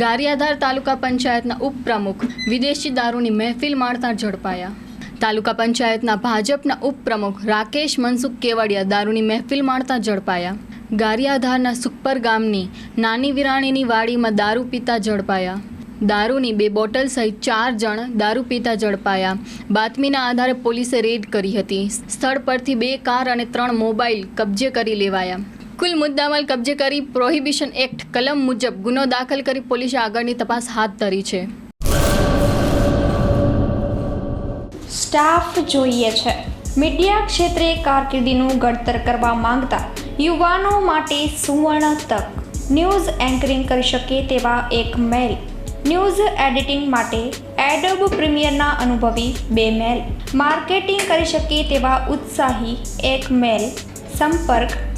ગારિયાધાર તાલુકા પંચાયતના ઉપપ્રમુખ વિદેશી દારૂની મહેફિલ માણતા ઝડપાયા. તાલુકા પંચાયતના ભાજપના ઉપપ્રમુખ રાકેશ મનસુખ કેવડિયા દારૂની મહેફિલ માણતા ઝડપાયા. ગારિયાધારના સુખપર ગામની નાની વિરાણીની વાડીમાં દારૂ પીતા ઝડપાયા. દારૂની બે બોટલ સહિત ચાર જણ દારૂ પીતા ઝડપાયા. બાતમીના આધારે પોલીસે રેડ કરી હતી. સ્થળ પરથી બે કાર અને ત્રણ મોબાઈલ કબજે કરી લેવાયા. કુલ મુદ્દામાલ કબજે કરી પ્રોહિબિશન એક્ટ કલમ મુજબ ગુનો દાખલ કરી પોલીસે આગળની તપાસ હાથ ધરી છે. સ્ટાફ જોઈએ છે. મીડિયા ક્ષેત્રે કારકિર્દીનું ઘડતર કરવા માંગતા યુવાનો માટે સુવર્ણ તક. ન્યૂઝ એન્કરિંગ કરી શકે તેવા એક મેલ. ન્યૂઝ એડિટિંગ માટે એડોબ પ્રીમિયરના અનુભવી બે મેલ. માર્કેટિંગ કરી શકે તેવા ઉત્સાહી એક મેલ. સંપર્ક